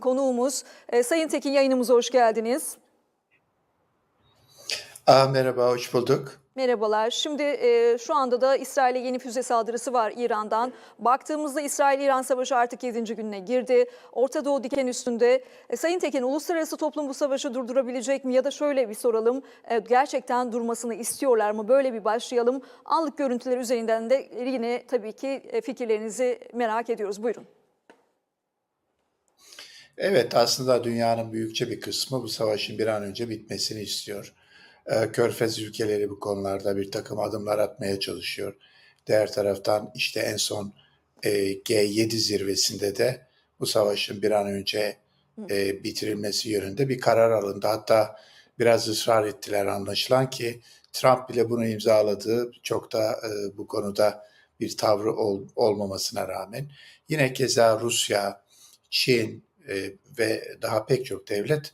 Konuğumuz e, Sayın Tekin yayınımıza hoş geldiniz. Aa, merhaba, hoş bulduk. Merhabalar. Şimdi e, şu anda da İsrail'e yeni füze saldırısı var İran'dan. Baktığımızda İsrail-İran savaşı artık 7. gününe girdi. Orta Doğu diken üstünde. E, Sayın Tekin, uluslararası toplum bu savaşı durdurabilecek mi? Ya da şöyle bir soralım. E, gerçekten durmasını istiyorlar mı? Böyle bir başlayalım. Anlık görüntüler üzerinden de yine tabii ki e, fikirlerinizi merak ediyoruz. Buyurun. Evet, aslında dünyanın büyükçe bir kısmı bu savaşın bir an önce bitmesini istiyor. Ee, Körfez ülkeleri bu konularda bir takım adımlar atmaya çalışıyor. Diğer taraftan işte en son e, G7 zirvesinde de bu savaşın bir an önce e, bitirilmesi yönünde bir karar alındı. Hatta biraz ısrar ettiler anlaşılan ki Trump bile bunu imzaladı. Çok da e, bu konuda bir tavrı ol- olmamasına rağmen. Yine keza Rusya, Çin e, ve daha pek çok devlet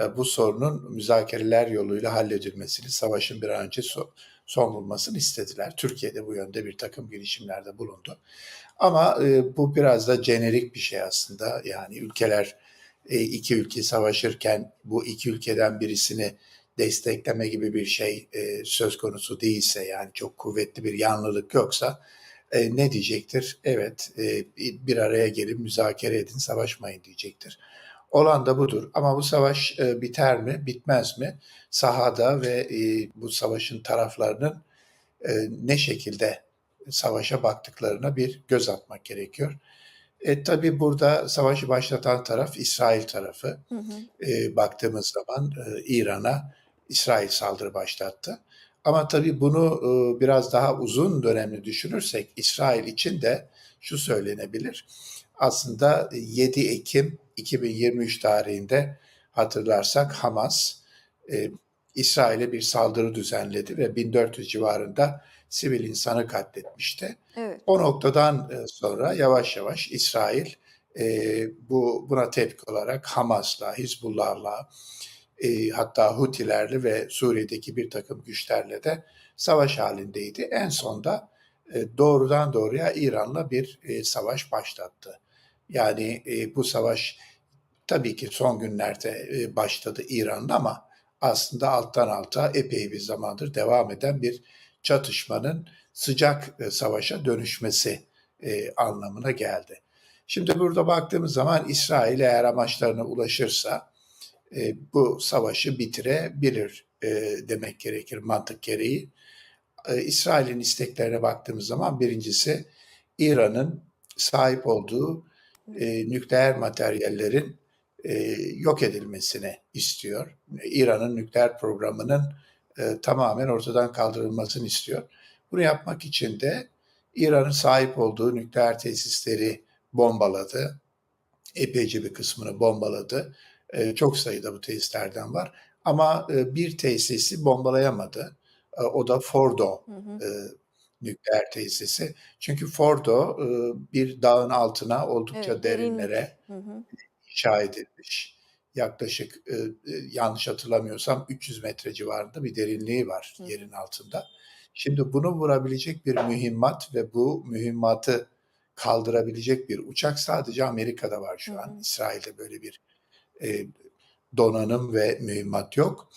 e, bu sorunun müzakereler yoluyla halledilmesini, savaşın bir an önce so- son bulmasını istediler. Türkiye'de bu yönde bir takım girişimlerde bulundu. Ama e, bu biraz da jenerik bir şey aslında. Yani ülkeler e, iki ülke savaşırken bu iki ülkeden birisini destekleme gibi bir şey söz konusu değilse yani çok kuvvetli bir yanlılık yoksa e, ne diyecektir? Evet e, bir araya gelin müzakere edin savaşmayın diyecektir. Olan da budur. Ama bu savaş e, biter mi, bitmez mi? Sahada ve e, bu savaşın taraflarının e, ne şekilde savaşa baktıklarına bir göz atmak gerekiyor. E, tabii burada savaşı başlatan taraf İsrail tarafı. Hı hı. E, baktığımız zaman e, İran'a İsrail saldırı başlattı. Ama tabii bunu e, biraz daha uzun dönemli düşünürsek İsrail için de şu söylenebilir. Aslında 7 Ekim 2023 tarihinde hatırlarsak Hamas e, İsrail'e bir saldırı düzenledi ve 1400 civarında sivil insanı katletmişti. Evet. O noktadan e, sonra yavaş yavaş İsrail e, bu buna tepki olarak Hamas'la, Hizbullah'la, e, hatta Hutilerle ve Suriye'deki bir takım güçlerle de savaş halindeydi. En sonda e, doğrudan doğruya İran'la bir e, savaş başlattı. Yani e, bu savaş tabii ki son günlerde e, başladı İran'da ama aslında alttan alta epey bir zamandır devam eden bir çatışmanın sıcak e, savaşa dönüşmesi e, anlamına geldi. Şimdi burada baktığımız zaman İsrail eğer amaçlarına ulaşırsa e, bu savaşı bitirebilir e, demek gerekir mantık gereği. E, İsrail'in isteklerine baktığımız zaman birincisi İran'ın sahip olduğu e, nükleer materyallerin e, yok edilmesini istiyor. İran'ın nükleer programının e, tamamen ortadan kaldırılmasını istiyor. Bunu yapmak için de İran'ın sahip olduğu nükleer tesisleri bombaladı. Epeyce bir kısmını bombaladı. E, çok sayıda bu tesislerden var. Ama e, bir tesisi bombalayamadı. E, o da Fordo Hı hı. e, nükleer tesisi. Çünkü Fordo e, bir dağın altına oldukça Evet, derinlere. Hı hı. inşa edilmiş. Yaklaşık e, yanlış hatırlamıyorsam 300 metre civarında bir derinliği var Hı. yerin altında. Şimdi bunu vurabilecek bir mühimmat ve bu mühimmatı kaldırabilecek bir uçak sadece Amerika'da var Hı şu an. hı. İsrail'de böyle bir e, donanım ve mühimmat yok.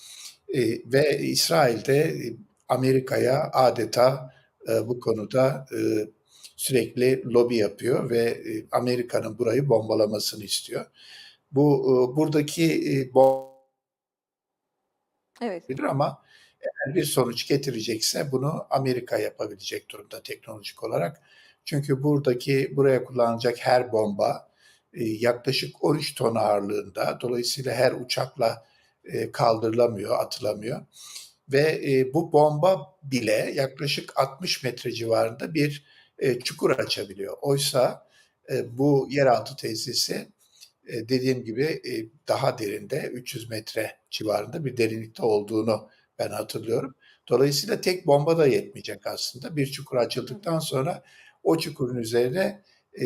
E, ve İsrail'de e, Amerika'ya adeta e, bu konuda e, sürekli lobi yapıyor ve e, Amerika'nın burayı bombalamasını istiyor. Bu e, buradaki e, Evet. bilir ama eğer bir sonuç getirecekse bunu Amerika yapabilecek durumda teknolojik olarak. Çünkü buradaki buraya kullanılacak her bomba yaklaşık 13 ton ağırlığında. Dolayısıyla her uçakla e, kaldırılamıyor, atılamıyor. Ve e, bu bomba bile yaklaşık 60 metre civarında bir e, çukur açabiliyor. Oysa e, bu yeraltı tesisi e, dediğim gibi e, daha derinde 300 metre civarında bir derinlikte olduğunu ben hatırlıyorum. Dolayısıyla tek bomba da yetmeyecek aslında. Bir çukur açıldıktan sonra o çukurun üzerine e,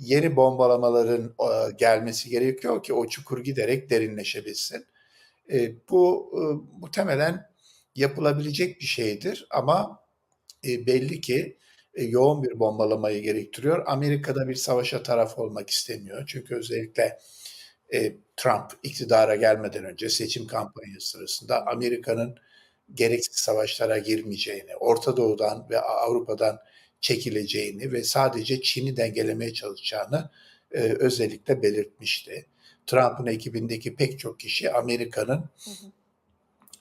yeni bombalamaların e, gelmesi gerekiyor ki o çukur giderek derinleşebilsin. E, bu e, muhtemelen yapılabilecek bir şeydir ama belli ki yoğun bir bombalamayı gerektiriyor. Amerika'da bir savaşa taraf olmak istemiyor. Çünkü özellikle Trump iktidara gelmeden önce seçim kampanyası sırasında Amerika'nın gereksiz savaşlara girmeyeceğini, Orta Doğu'dan ve Avrupa'dan çekileceğini ve sadece Çin'i dengelemeye çalışacağını e, özellikle belirtmişti. Trump'ın ekibindeki pek çok kişi Amerika'nın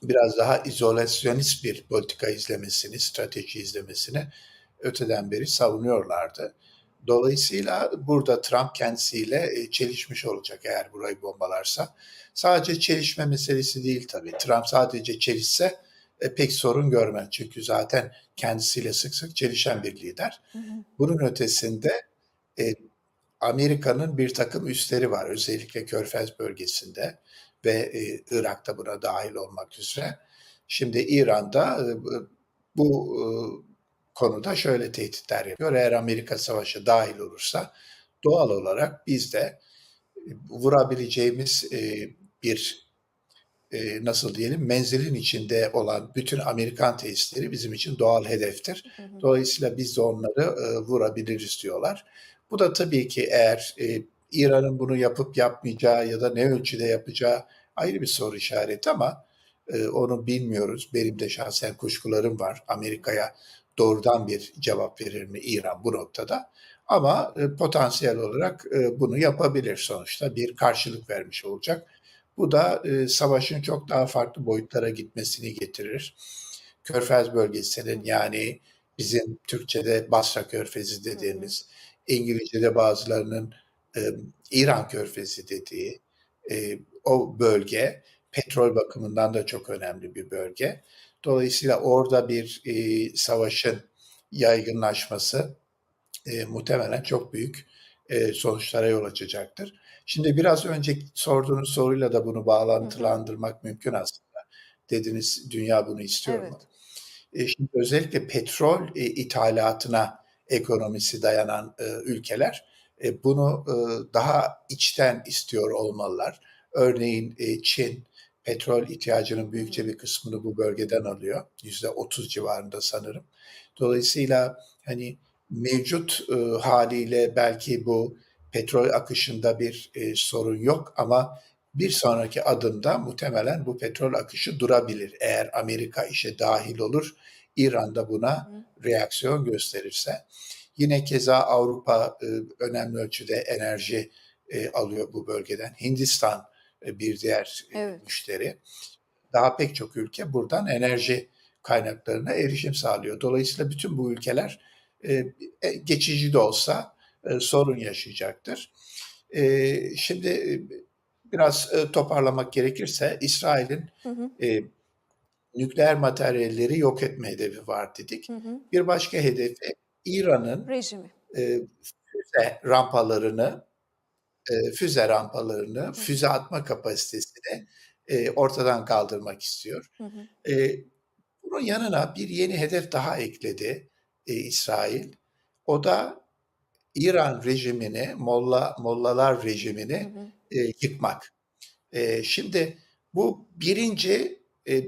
biraz daha izolasyonist bir politika izlemesini, strateji izlemesini öteden beri savunuyorlardı. Dolayısıyla burada Trump kendisiyle e, çelişmiş olacak eğer burayı bombalarsa. Sadece çelişme meselesi değil tabii. Trump sadece çelişse e, pek sorun görmez. Çünkü zaten kendisiyle sık sık çelişen bir lider. Bunun ötesinde e, Amerika'nın bir takım üsleri var. Özellikle Körfez bölgesinde ve e, Irak'ta buna dahil olmak üzere. Şimdi İran'da e, bu e, konuda şöyle tehditler yapıyor. Eğer Amerika savaşı dahil olursa doğal olarak biz de e, vurabileceğimiz e, bir e, nasıl diyelim menzilin içinde olan bütün Amerikan tesisleri bizim için doğal hedeftir. Dolayısıyla biz de onları e, vurabiliriz diyorlar. Bu da tabii ki eğer e, İran'ın bunu yapıp yapmayacağı ya da ne ölçüde yapacağı ayrı bir soru işareti ama e, onu bilmiyoruz. Benim de şahsen kuşkularım var. Amerika'ya doğrudan bir cevap verir mi İran bu noktada? Ama e, potansiyel olarak e, bunu yapabilir sonuçta. Bir karşılık vermiş olacak. Bu da e, savaşın çok daha farklı boyutlara gitmesini getirir. Körfez bölgesinin yani bizim Türkçe'de Basra Körfezi dediğimiz, İngilizce'de bazılarının e, İran Körfezi dediği e, o bölge petrol bakımından da çok önemli bir bölge. Dolayısıyla orada bir e, savaşın yaygınlaşması e, muhtemelen çok büyük e, sonuçlara yol açacaktır. Şimdi biraz önce sorduğunuz soruyla da bunu bağlantılandırmak mümkün aslında. Dediniz dünya bunu istiyor Evet. mu? E, şimdi özellikle petrol e, ithalatına ekonomisi dayanan e, ülkeler e, bunu e, daha içten istiyor olmalılar. Örneğin e, Çin petrol ihtiyacının büyükçe bir kısmını bu bölgeden alıyor. Yüzde 30 civarında sanırım. Dolayısıyla hani mevcut e, haliyle belki bu petrol akışında bir e, sorun yok ama bir sonraki adımda muhtemelen bu petrol akışı durabilir. Eğer Amerika işe dahil olur, İran da buna reaksiyon gösterirse. Yine keza Avrupa e, önemli ölçüde enerji e, alıyor bu bölgeden. Hindistan e, bir diğer e, Evet. müşteri. Daha pek çok ülke buradan enerji kaynaklarına erişim sağlıyor. Dolayısıyla bütün bu ülkeler e, e, geçici de olsa e, sorun yaşayacaktır. E, şimdi e, biraz e, toparlamak gerekirse İsrail'in Hı hı. e, nükleer materyalleri yok etme hedefi var dedik. Hı hı. Bir başka hedefi İran'ın Rejimi. e, füze rampalarını, e, füze rampalarını, füze atma kapasitesini e, ortadan kaldırmak istiyor. Hı hı. E, bunun yanına bir yeni hedef daha ekledi e, İsrail. O da İran rejimini, Molla Mollalar rejimini Hı hı. e, yıkmak. E, şimdi bu birinci e,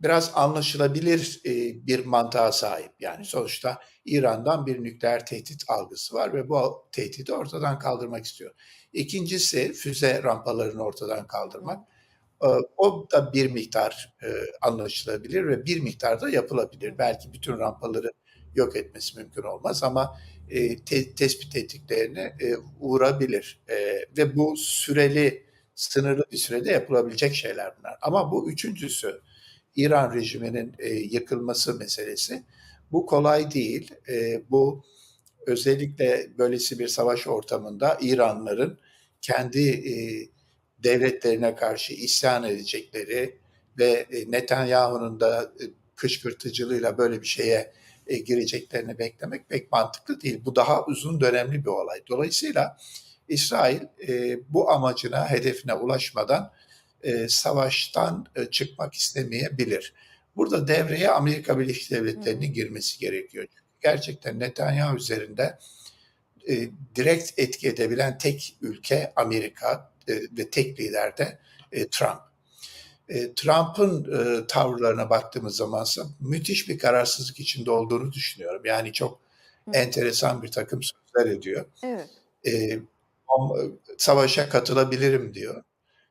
biraz anlaşılabilir e, bir mantığa sahip. Yani sonuçta İran'dan bir nükleer tehdit algısı var ve bu tehdidi ortadan kaldırmak istiyor. İkincisi füze rampalarını ortadan kaldırmak. E, o da bir miktar e, anlaşılabilir ve bir miktar da yapılabilir. Belki bütün rampaları yok etmesi mümkün olmaz ama e, te- tespit ettiklerine e, uğrabilir. E, ve bu süreli, sınırlı bir sürede yapılabilecek şeyler bunlar. Ama bu üçüncüsü İran rejiminin e, yıkılması meselesi. Bu kolay değil. E, bu özellikle böylesi bir savaş ortamında İranlıların kendi e, devletlerine karşı isyan edecekleri ve e, Netanyahu'nun da e, kışkırtıcılığıyla böyle bir şeye e, gireceklerini beklemek pek mantıklı değil. Bu daha uzun dönemli bir olay. Dolayısıyla İsrail e, bu amacına, hedefine ulaşmadan e, savaştan e, çıkmak istemeyebilir. Burada devreye Amerika Birleşik Devletleri'nin girmesi gerekiyor. Gerçekten Netanyahu üzerinde e, direkt etki edebilen tek ülke Amerika e, ve tek lider de e, Trump. E, Trump'ın e, tavırlarına baktığımız zamansa müthiş bir kararsızlık içinde olduğunu düşünüyorum. Yani çok Hı. enteresan bir takım sözler ediyor. Evet. E, eee, savaşa katılabilirim diyor.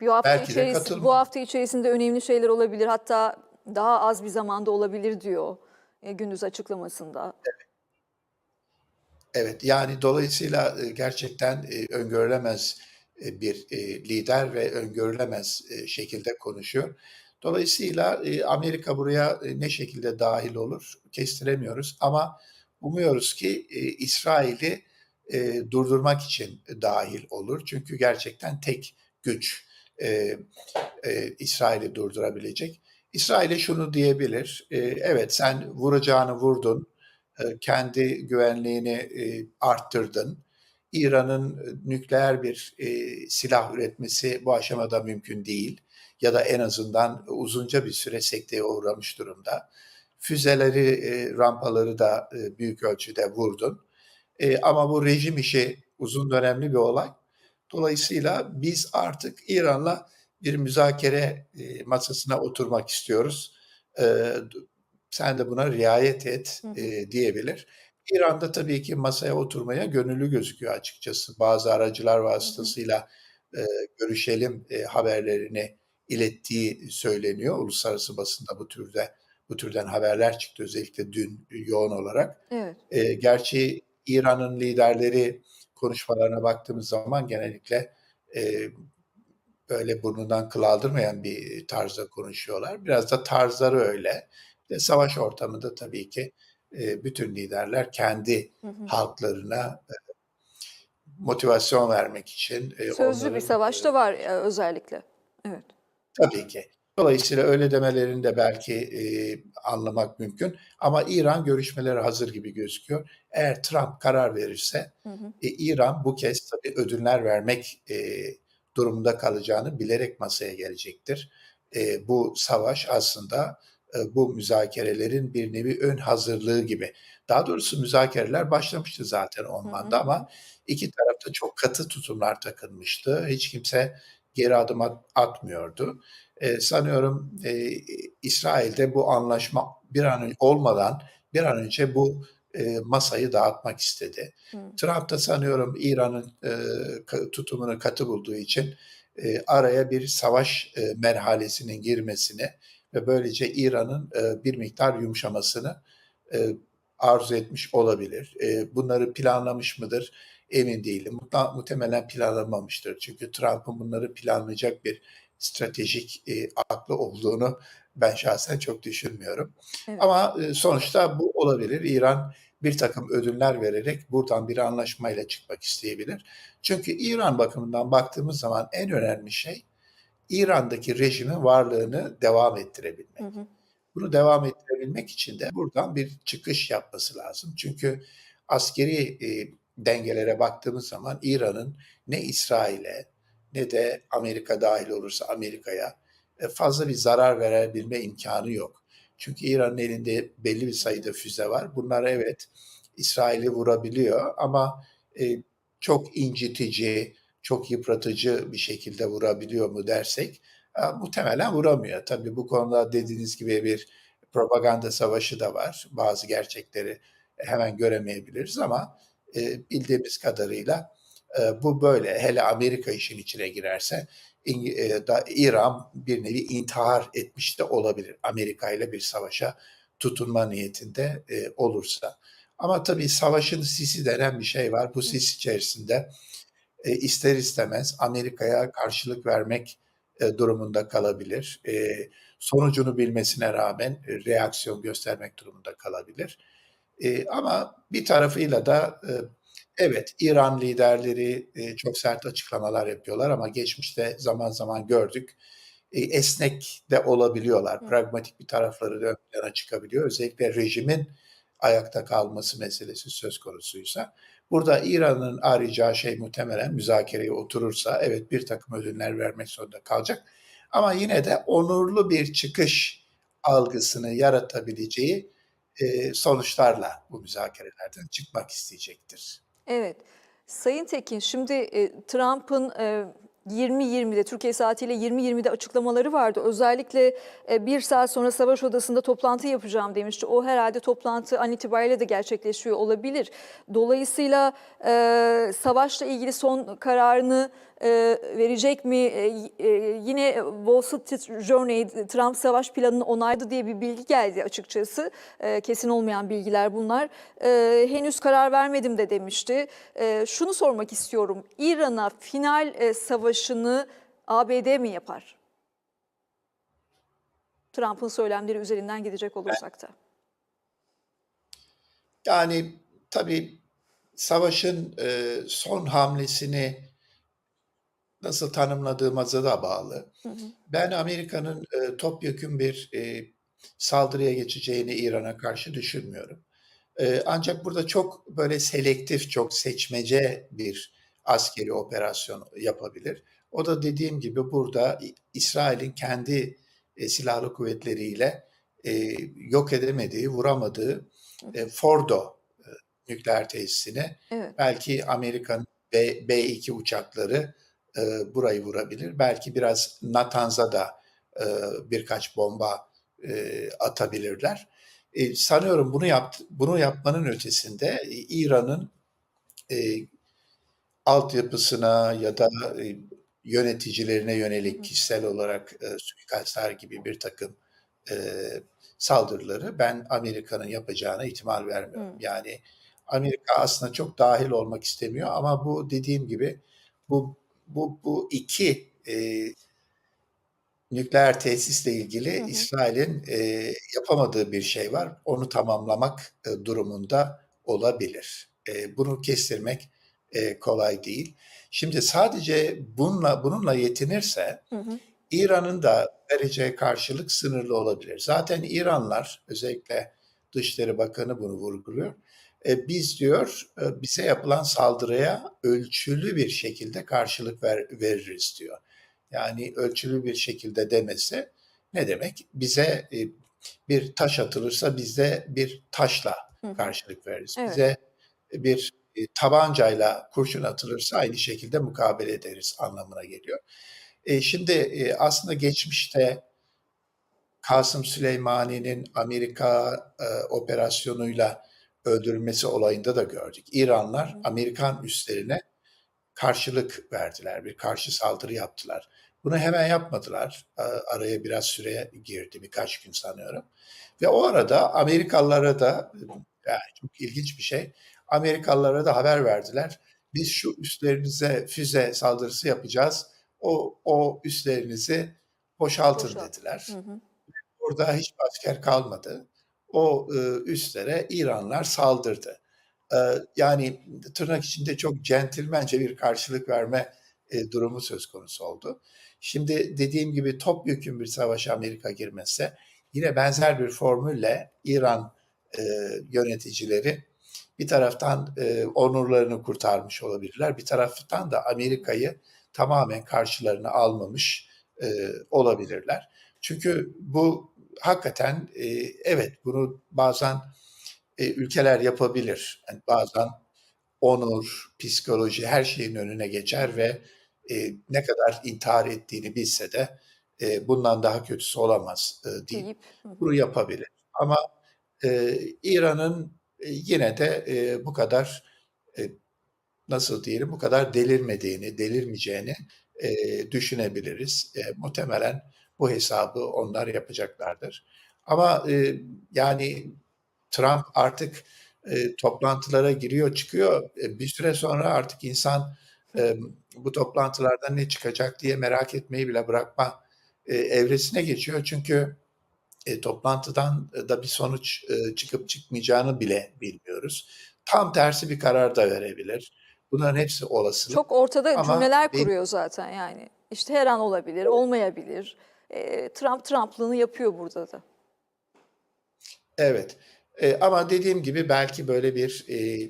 Bir hafta Belki de içeris bu hafta içerisinde önemli şeyler olabilir. Hatta daha az bir zamanda olabilir diyor, eee, gündüz açıklamasında. Evet. Evet, yani dolayısıyla, gerçekten, öngörülemez, bir, eee, lider ve öngörülemez, eee, şekilde konuşuyor. Dolayısıyla, Amerika buraya, ne şekilde dâhil olur kestiremiyoruz ama umuyoruz ki, İsrail'i, durdurmak için dâhil olur. Çünkü gerçekten tek güç, İsrail'i durdurabilecek. İsrail'e şunu diyebilir: evet, sen vuracağını vurdun, kendi güvenliğini, arttırdın. İran'ın, eee, nükleer bir, eee, silah üretmesi bu aşamada mümkün değil ya da en azından uzunca bir süre sekteye uğramış durumda. Füzeleri, eee, rampaları da, eee, büyük ölçüde vurdun. Eee, ama bu rejim işi uzun dönemli bir olay. Dolayısıyla biz artık İran'la bir müzakere, eee, masasına oturmak istiyoruz. D sen de buna riayet et, eee, diyebilir. İran da tabii ki masaya oturmaya gönüllü gözüküyor açıkçası. Bazı aracılar vasıtasıyla, eee, görüşelim, eee, haberlerini ilettiği söyleniyor. Uluslararası basında bu türde bu türden haberler çıktı özellikle dün yoğun olarak. Evet. Eee, gerçi İran'ın liderleri konuşmalarına baktığımız zaman genellikle, eee, böyle burnundan kıl aldırmayan bir tarzda konuşuyorlar. Biraz da tarzları öyle. Ve savaş ortamında tabii ki, eee, bütün liderler kendi Hı hı. halklarına, eee, motivasyon vermek için, eee, Sözlü bir onların, savaş eee da var, özellikle. Evet. Tabii ki. Dolayısıyla öyle demelerini de belki, eee, anlamak mümkün ama İran görüşmelere hazır gibi gözüküyor. Eğer Trump karar verirse, Hı hı. eee, İran bu kez tabii ödünler vermek, eee, durumunda kalacağını bilerek masaya gelecektir. Eee, bu savaş aslında, bu müzakerelerin bir nevi ön hazırlığı gibi. Daha doğrusu müzakereler başlamıştı zaten Hı hı. Omman'da ama 2 taraf da çok katı tutumlar takınmıştı. Hiç kimse geri adım at atmıyordu. Eee, sanıyorum, eee, İsrail de bu anlaşma bir an ön olmadan bir an önce bu, eee, masayı dağıtmak istedi. Hıı. Trump da sanıyorum İran'ın, ka tutumunu katı bulduğu için, eee, araya bir savaş, eee, merhalesinin girmesini ve böylece İran'ın, eee, bir miktar yumuşamasını, eee, arzu etmiş olabilir. Eee, bunları planlamış mıdır emin değilim. Muhta muhtemelen planlamamıştır. Çünkü Trump'ın bunları planlayacak bir stratejik, eee, aklı olduğunu ben şahsen çok düşünmüyorum. Evet. Ama, eee, sonuçta bu olabilir. İran birtakım ödünler vererek buradan bir anlaşmayla çıkmak isteyebilir. Çünkü İran bakımından baktığımız zaman en önemli şey İran'daki rejimin varlığını devam Hı ettirebilmek. hı. Bunu devam ettirebilmek için de buradan bir çıkış yapması lazım. Çünkü askeri, eee, dengelere baktığımız zaman İran'ın ne İsrail'e ne de Amerika dâhil olursa Amerika'ya, eee, fazla bir zarar verebilme imkânı yok. Çünkü İran'ın elinde belli bir sayıda füze var. Bunlar evet, İsrail'i vurabiliyor ama, eee, çok incitici, çok yıpratıcı bir şekilde vurabiliyor mu dersek, aaa, muhtemelen vuramıyor. Tabii bu konuda dediğiniz gibi bir propaganda savaşı da var. Bazı gerçekleri hemen göremeyebiliriz ama, eee, bildiğimiz kadarıyla, eee, bu böyle. Hele Amerika işin içine girerse İngi eee, da İran bir nevi intihar etmiş de olabilir Amerika'yla bir savaşa tutunma niyetinde, eee, olursa. Ama tabii savaşın sisi denen bir şey var. Bu sis içerisinde, eee, ister istemez Amerika'ya karşılık vermek, eee, durumunda kalabilir. Eee, sonucunu bilmesine rağmen, eee, reaksiyon göstermek durumunda kalabilir. Eee, ama bir tarafıyla da, eee, evet, İran liderleri, eee, çok sert açıklamalar yapıyorlar ama geçmişte zaman zaman gördük, eee, esnek de olabiliyorlar. Hı. Pragmatik bir tarafları da ön plana çıkabiliyor. Özellikle rejimin ayakta kalması meselesi söz konusuysa. Burada İran'ın arayacağı şey muhtemelen müzakereye oturursa evet, birtakım ödünler vermek zorunda kalacak ama yine de onurlu bir çıkış algısını yaratabileceği, eee, sonuçlarla bu müzakerelerden çıkmak isteyecektir. Evet. Sayın Tekin, şimdi, eee, Trump'ın, eee, 20.20'de Türkiye saatiyle 20.20'de açıklamaları vardı. Özellikle e, bir saat sonra savaş odasında toplantı yapacağım demişti. O herhalde toplantı an itibariyle de gerçekleşiyor olabilir. Dolayısıyla e, savaşla ilgili son kararını e, verecek mi? E, e, yine Wall Street Journal Trump savaş planını onayladı diye bir bilgi geldi açıkçası. Kesin olmayan bilgiler bunlar. Henüz karar vermedim de demişti. Şunu sormak istiyorum. İran'a final savaşını ABD mi yapar? Trump'ın söylemleri üzerinden gidecek olursak da. Yani tabii savaşın e, son hamlesini nasıl tanımladığımıza da bağlı. Ben Amerika'nın e, topyekün bir e, saldırıya geçeceğini İran'a karşı düşünmüyorum. E, ancak burada çok böyle selektif, çok seçmece bir askeri operasyon yapabilir. O da dediğim gibi burada İsrail'in kendi e, silahlı kuvvetleriyle e, yok edemediği, vuramadığı e, Fordo e, nükleer tesisine Evet. belki Amerika'nın B, B-2 uçakları e, burayı vurabilir. Belki biraz Natanz'a da e, birkaç bomba e, atabilirler. E, sanıyorum bunu yaptı, bunu yapmanın ötesinde e, İran'ın e, altyapısına ya da e, yöneticilerine yönelik kişisel olarak e, suikastlar gibi bir takım e, saldırıları ben Amerika'nın yapacağına ihtimal vermiyorum. Yani Amerika aslında çok dahil olmak istemiyor ama bu dediğim gibi bu bu bu iki e, nükleer tesisle ilgili Hı hı. İsrail'in e, yapamadığı bir şey var. Onu tamamlamak e, durumunda olabilir. E, bunu kestirmek e, kolay değil. Şimdi sadece bununla bununla yetinirse Hı hı. İran'ın da vereceği karşılık sınırlı olabilir. Zaten İranlar özellikle Dışişleri Bakanı bunu vurguluyor. E, biz diyor e, bize yapılan saldırıya ölçülü bir şekilde karşılık ver, veririz diyor. Yani ölçülü bir şekilde demesi ne demek? Bize e, bir taş atılırsa biz de bir taşla karşılık veririz. Evet. Bize bir e, tabancayla kurşun atılırsa aynı şekilde mukabele ederiz anlamına geliyor. E, şimdi e, aslında geçmişte Kasım Süleymani'nin Amerika e, operasyonuyla öldürülmesi olayında da gördük. İranlar Amerikan üslerine karşılık verdiler, bir karşı saldırı yaptılar. Bunu hemen yapmadılar. Araya biraz süre girdi, birkaç gün sanıyorum. Ve o arada Amerikalılara da, yani çok ilginç bir şey, Amerikalılara da haber verdiler. Biz şu üslerinize füze saldırısı yapacağız. O, o üslerinizi boşaltın Boşalt. dediler. Hı hı. Orada hiç asker kalmadı. O e, üslere İranlar saldırdı. E, yani tırnak içinde çok centilmence bir karşılık verme e, durumu söz konusu oldu. Şimdi dediğim gibi topyekun bir savaşa Amerika girmezse yine benzer bir formülle İran e, yöneticileri bir taraftan e, onurlarını kurtarmış olabilirler. Bir taraftan da Amerika'yı tamamen karşılarına almamış e, olabilirler. Çünkü bu hakikaten e, evet bunu bazen e, ülkeler yapabilir. Yani bazen onur, psikoloji her şeyin önüne geçer ve e, ne kadar intihar ettiğini bilse de e, bundan daha kötüsü olamaz e, deyip bunu yapabilir. Ama e, İran'ın e, yine de e, bu kadar e, nasıl diyelim bu kadar delirmediğini, delirmeyeceğini e, düşünebiliriz. E, muhtemelen bu hesabı onlar yapacaklardır. Ama e, yani Trump artık e, toplantılara giriyor çıkıyor. E, bir süre sonra artık insan e, bu toplantılardan ne çıkacak diye merak etmeyi bile bırakma e, evresine geçiyor. Çünkü e, toplantıdan da bir sonuç e, çıkıp çıkmayacağını bile bilmiyoruz. Tam tersi bir karar da verebilir. Bunların hepsi olasılık. Çok ortada Ama cümleler benim- kuruyor zaten yani. İşte her an olabilir, olmayabilir. E, Trump Trumplığını yapıyor burada da. Evet. E, ama dediğim gibi belki böyle bir e,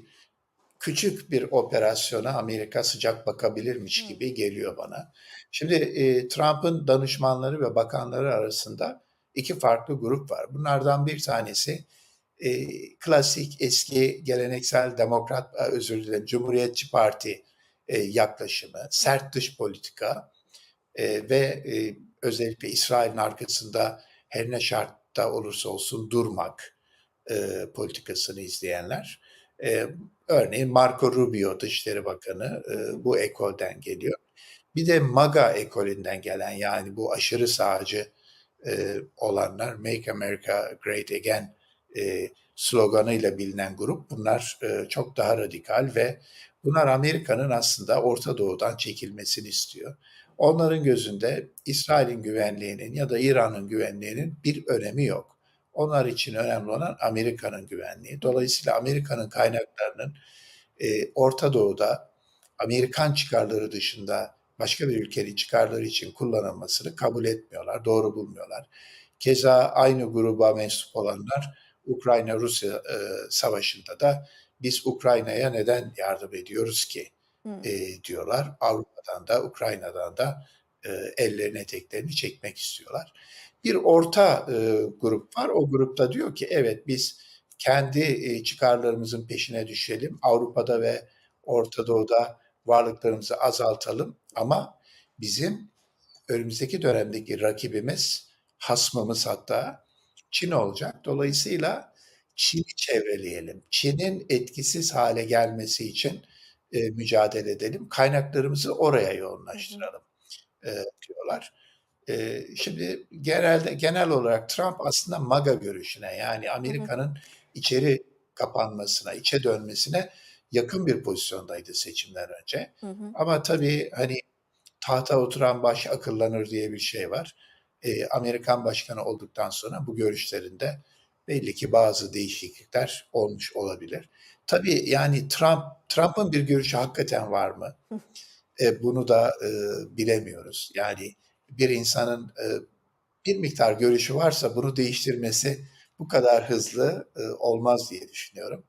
küçük bir operasyona Amerika sıcak bakabilirmiş Hı. gibi geliyor bana. Şimdi e, Trump'ın danışmanları ve bakanları arasında iki farklı grup var. Bunlardan bir tanesi e, klasik eski geleneksel demokrat, özür dilerim, Cumhuriyetçi Parti e, yaklaşımı, sert dış politika e, ve e, özellikle İsrail'in arkasında her ne şartta olursa olsun durmak e, politikasını izleyenler. E, örneğin Marco Rubio Dışişleri Bakanı e, bu ekolden geliyor. Bir de MAGA ekolünden gelen yani bu aşırı sağcı e, olanlar Make America Great Again e, sloganıyla bilinen grup bunlar e, çok daha radikal ve bunlar Amerika'nın aslında Orta Doğu'dan çekilmesini istiyor. Onların gözünde İsrail'in güvenliğinin ya da İran'ın güvenliğinin bir önemi yok. Onlar için önemli olan Amerika'nın güvenliği. Dolayısıyla Amerika'nın kaynaklarının e, Orta Doğu'da Amerikan çıkarları dışında başka bir ülkenin çıkarları için kullanılmasını kabul etmiyorlar, doğru bulmuyorlar. Keza aynı gruba mensup olanlar Ukrayna-Rusya e, savaşında da biz Ukrayna'ya neden yardım ediyoruz ki Hmm. e, diyorlar. Avrupa'dan da Ukrayna'dan da e, ellerini eteklerini çekmek istiyorlar. Bir orta e, grup var. O grupta diyor ki evet biz kendi e, çıkarlarımızın peşine düşelim. Avrupa'da ve Orta Doğu'da varlıklarımızı azaltalım ama bizim önümüzdeki dönemdeki rakibimiz, hasmımız hatta Çin olacak. Dolayısıyla Çin'i çevreleyelim. Çin'in etkisiz hale gelmesi için e, mücadele edelim. Kaynaklarımızı oraya yoğunlaştıralım e, diyorlar. E, şimdi genelde genel olarak Trump aslında MAGA görüşüne yani Amerika'nın içeri kapanmasına, içe dönmesine yakın bir pozisyondaydı seçimden önce. Hı hı. Ama tabii hani tahta oturan baş akıllanır diye bir şey var. E, Amerikan başkanı olduktan sonra bu görüşlerinde belli ki bazı değişiklikler olmuş olabilir. Tabii yani Trump Trump'ın bir görüşü hakikaten var mı? E, bunu da e, bilemiyoruz. Yani bir insanın e, bir miktar görüşü varsa bunu değiştirmesi bu kadar hızlı e, olmaz diye düşünüyorum.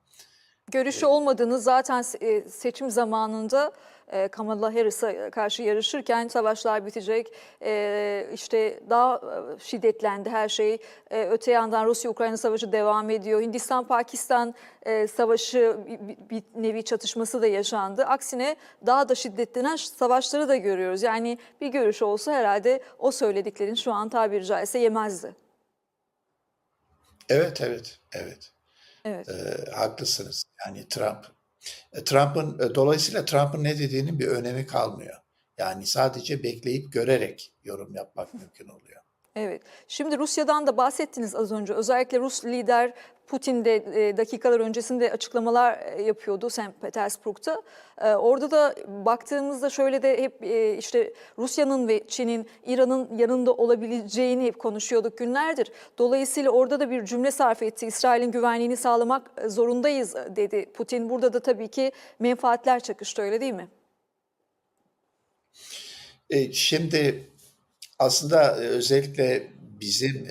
Görüşü olmadığını zaten e, seçim zamanında e, Kamala Harris'a karşı yarışırken savaşlar bitecek, e, işte daha e, şiddetlendi her şey. E, Öte yandan Rusya-Ukrayna savaşı devam ediyor. Hindistan-Pakistan e, savaşı bir- nevi çatışması da yaşandı. Aksine daha da şiddetlenen savaşları da görüyoruz. Yani bir görüş olsa herhalde o söylediklerin şu an tabiri caizse yemezdi. Evet, evet, evet. Evet. E, haklısınız. Yani Trump, Trump'ın e, dolayısıyla Trump'ın ne dediğinin bir önemi kalmıyor. Yani sadece bekleyip görerek yorum yapmak mümkün oluyor. Evet. Şimdi Rusya'dan da bahsettiniz az önce. Özellikle Rus lider Putin de e, dakikalar öncesinde açıklamalar e, yapıyordu St. Petersburg'da. E, Orada da baktığımızda şöyle de hep işte Rusya'nın ve Çin'in İran'ın yanında olabileceğini hep konuşuyorduk günlerdir. Dolayısıyla orada da bir cümle sarf etti. İsrail'in güvenliğini sağlamak zorundayız dedi Putin. Burada da tabii ki menfaatler çakıştı öyle değil mi? Şimdi aslında özellikle bizim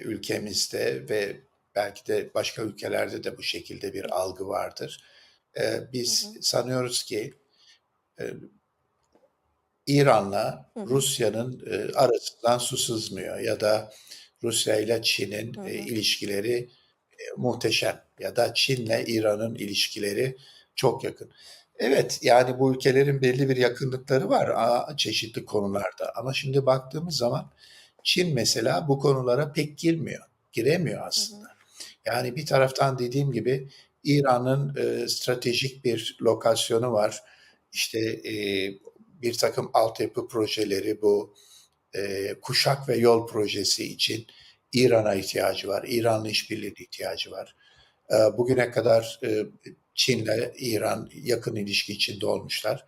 ülkemizde ve belki de başka ülkelerde de bu şekilde bir algı vardır. E, biz Hı hı. sanıyoruz ki e, İran'la. Rusya'nın e, arasından su sızmıyor ya da Rusya ile Çin'in e, ilişkileri e, muhteşem ya da Çin'le İran'ın ilişkileri çok yakın. Evet yani bu ülkelerin belli bir yakınlıkları var aa, çeşitli konularda ama şimdi baktığımız zaman Çin mesela bu konulara pek girmiyor, giremiyor aslında. Yani bir taraftan dediğim gibi İran'ın e, stratejik bir lokasyonu var. İşte e, bir takım altyapı projeleri bu e, kuşak ve yol projesi için İran'a ihtiyacı var. İran'la işbirliğine ihtiyacı var. E, bugüne kadar e, Çin'le İran yakın ilişki içinde olmuşlar.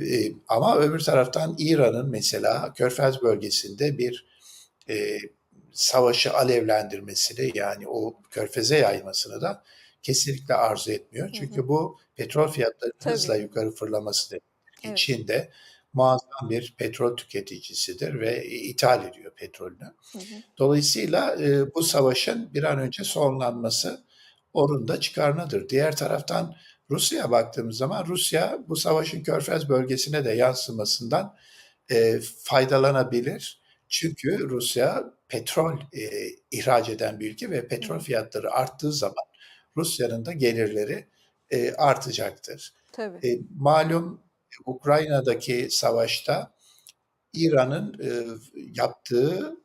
E, ama öbür taraftan İran'ın mesela Körfez bölgesinde bir e, savaşı alevlendirmesini yani o körfeze yaymasını da kesinlikle arzu etmiyor. Hı Çünkü hı. bu petrol fiyatlarının hızla yukarı fırlaması demektir ki Evet. Çin de muazzam bir petrol tüketicisidir ve ithal ediyor petrolünü. Hı hı. Dolayısıyla e, bu savaşın bir an önce sonlanması onun da çıkarınadır. Diğer taraftan Rusya'ya baktığımız zaman Rusya bu savaşın Körfez bölgesine de yansımasından e, faydalanabilir. Çünkü Rusya petrol e, ihraç eden bir ülke ve petrol fiyatları arttığı zaman Rusya'nın da gelirleri e, artacaktır. Tabii. E, malum Ukrayna'daki savaşta İran'ın e, yaptığı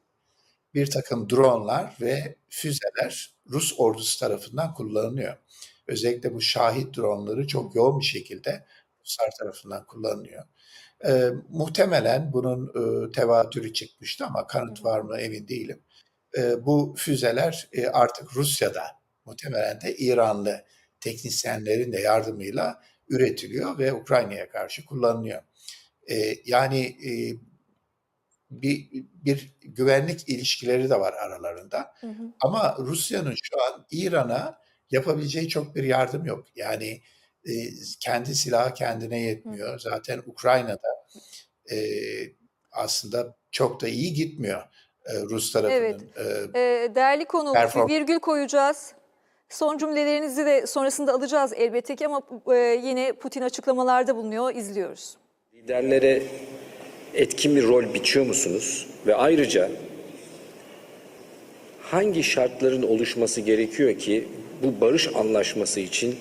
bir takım dronlar ve füzeler Rus ordusu tarafından kullanılıyor. Özellikle bu şahit dronları çok yoğun bir şekilde Ruslar tarafından kullanılıyor. E, muhtemelen bunun e, tevatürü çıkmıştı ama kanıt var mı emin değilim. E, bu füzeler e, artık Rusya'da muhtemelen de İranlı teknisyenlerin de yardımıyla üretiliyor ve Ukrayna'ya karşı kullanılıyor. E, yani e, bir, bir güvenlik ilişkileri de var aralarında. Hı hı. Ama Rusya'nın şu an İran'a yapabileceği çok bir yardım yok. Yani e, kendi silahı kendine yetmiyor. Zaten Ukrayna'da e, aslında çok da iyi gitmiyor e, Rus tarafının. Evet. e, değerli konu, Perform- bir virgül koyacağız. Son cümlelerinizi de sonrasında alacağız elbette ki ama e, yine Putin açıklamalarda bulunuyor, izliyoruz. Liderlere etkin bir rol biçiyor musunuz? Ve ayrıca hangi şartların oluşması gerekiyor ki bu barış anlaşması için